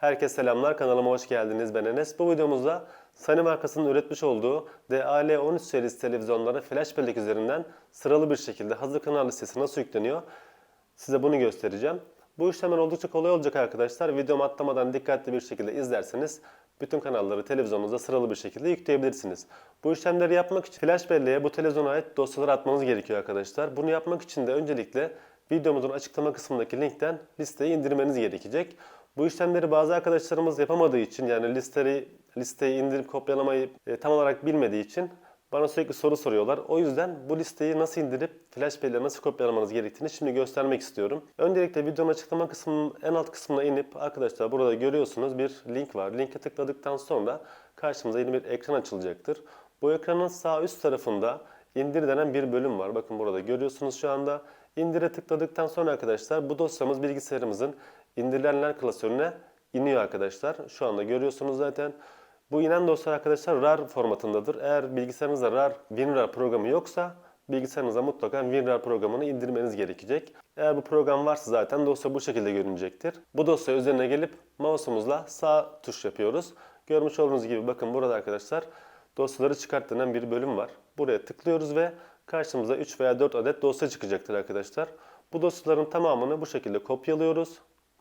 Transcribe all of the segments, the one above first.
Herkese selamlar, kanalıma hoş geldiniz. Ben Enes. Bu videomuzda Sony markasının üretmiş olduğu DAL13 serisi televizyonlara flash bellek üzerinden sıralı bir şekilde hazır kanal listesi nasıl yükleniyor size bunu göstereceğim. Bu işlemler oldukça kolay olacak arkadaşlar. Videomu atlamadan dikkatli bir şekilde izlerseniz bütün kanalları televizyonunuza sıralı bir şekilde yükleyebilirsiniz. Bu işlemleri yapmak için flash belleğe bu televizyona ait dosyaları atmanız gerekiyor arkadaşlar. Bunu yapmak için de öncelikle videomuzun açıklama kısmındaki linkten listeyi indirmeniz gerekecek. Bu işlemleri bazı arkadaşlarımız yapamadığı için yani listeyi, listeyi indirip kopyalamayı e, tam olarak bilmediği için bana sürekli soru soruyorlar. O yüzden bu listeyi nasıl indirip flash belleğe nasıl kopyalamanız gerektiğini şimdi göstermek istiyorum. Öncelikle videonun açıklama kısmının en alt kısmına inip arkadaşlar burada görüyorsunuz bir link var. Linke tıkladıktan sonra karşımıza yeni bir ekran açılacaktır. Bu ekranın sağ üst tarafında indir denen bir bölüm var. Bakın burada görüyorsunuz şu anda. İndire tıkladıktan sonra arkadaşlar bu dosyamız bilgisayarımızın indirilenler klasörüne iniyor arkadaşlar. Şu anda görüyorsunuz zaten. Bu inen dosya arkadaşlar RAR formatındadır. Eğer bilgisayarınızda RAR, WinRAR programı yoksa bilgisayarınıza mutlaka WinRAR programını indirmeniz gerekecek. Eğer bu program varsa zaten dosya bu şekilde görünecektir. Bu dosya üzerine gelip mouse'umuzla sağ tuş yapıyoruz. Görmüş olduğunuz gibi bakın burada arkadaşlar dosyaları çıkart denen bir bölüm var. Buraya tıklıyoruz ve karşımıza 3 veya 4 adet dosya çıkacaktır arkadaşlar. Bu dosyaların tamamını bu şekilde kopyalıyoruz.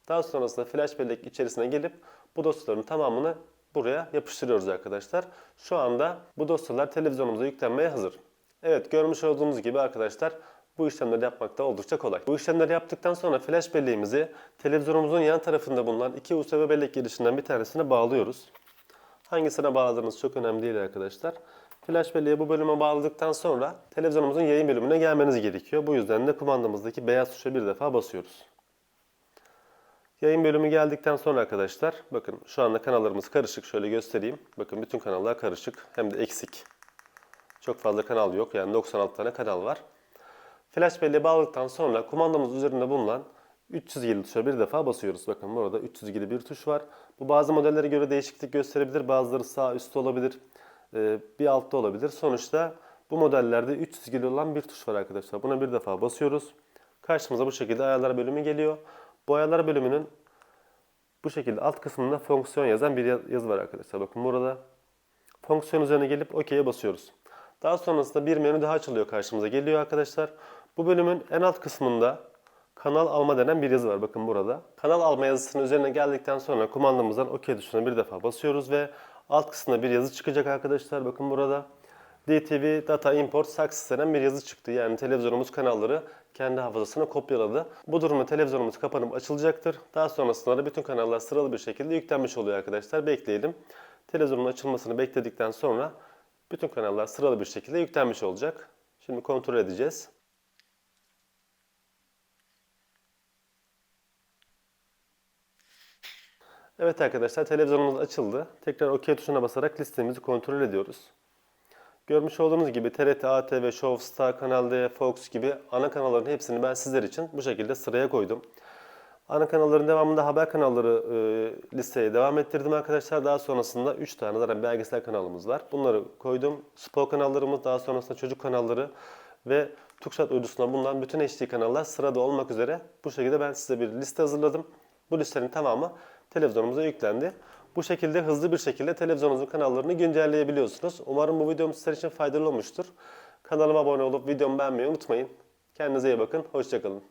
Daha sonrasında flash bellek içerisine gelip bu dosyaların tamamını buraya yapıştırıyoruz arkadaşlar. Şu anda bu dosyalar televizyonumuza yüklenmeye hazır. Evet görmüş olduğunuz gibi arkadaşlar bu işlemleri yapmakta oldukça kolay. Bu işlemleri yaptıktan sonra flash belleğimizi televizyonumuzun yan tarafında bulunan iki USB bellek girişinden bir tanesine bağlıyoruz. Hangisine bağladığınız çok önemli değil arkadaşlar. Flash belleği bu bölüme bağladıktan sonra televizyonumuzun yayın bölümüne gelmeniz gerekiyor. Bu yüzden de kumandamızdaki beyaz tuşa bir defa basıyoruz. Yayın bölümü geldikten sonra arkadaşlar bakın şu anda kanallarımız karışık. Şöyle göstereyim. Bakın bütün kanallar karışık. Hem de eksik. Çok fazla kanal yok. Yani 96 tane kanal var. Flash belleğe bağladıktan sonra kumandamız üzerinde bulunan 300 tuşa bir defa basıyoruz. Bakın burada 300 bir tuş var. Bu bazı modellere göre değişiklik gösterebilir. Bazıları sağ üstte olabilir. e, Bir altta olabilir. Sonuçta bu modellerde 300 olan bir tuş var arkadaşlar. Buna bir defa basıyoruz. Karşımıza bu şekilde ayarlar bölümü geliyor. Bu ayarlar bölümünün bu şekilde alt kısmında fonksiyon yazan bir yaz- yazı var arkadaşlar. Bakın burada fonksiyon üzerine gelip OK'ye basıyoruz. Daha sonrasında bir menü daha açılıyor karşımıza geliyor arkadaşlar. Bu bölümün en alt kısmında kanal alma denen bir yazı var. Bakın burada. Kanal alma yazısının üzerine geldikten sonra kumandamızdan OK tuşuna bir defa basıyoruz ve alt kısmında bir yazı çıkacak arkadaşlar. Bakın burada. DTV Data Import Success denen bir yazı çıktı. Yani televizyonumuz kanalları kendi hafızasına kopyaladı. Bu durumda televizyonumuz kapanıp açılacaktır. Daha sonrasında da bütün kanallar sıralı bir şekilde yüklenmiş oluyor arkadaşlar. Bekleyelim. Televizyonun açılmasını bekledikten sonra bütün kanallar sıralı bir şekilde yüklenmiş olacak. Şimdi kontrol edeceğiz. Evet arkadaşlar televizyonumuz açıldı. Tekrar OK tuşuna basarak listemizi kontrol ediyoruz. Görmüş olduğunuz gibi TRT, ATV, Show, Star, Kanal D, Fox gibi ana kanalların hepsini ben sizler için bu şekilde sıraya koydum. Ana kanalların devamında haber kanalları e, listeye devam ettirdim arkadaşlar. Daha sonrasında 3 tane zaten belgesel kanalımız var. Bunları koydum. Spor kanallarımız, daha sonrasında çocuk kanalları ve Tukşat uydusuna bulunan bütün HD kanallar sırada olmak üzere bu şekilde ben size bir liste hazırladım. Bu listenin tamamı televizyonumuza yüklendi. Bu şekilde hızlı bir şekilde televizyonunuzun kanallarını güncelleyebiliyorsunuz. Umarım bu videom sizler için faydalı olmuştur. Kanalıma abone olup videomu beğenmeyi unutmayın. Kendinize iyi bakın. Hoşçakalın.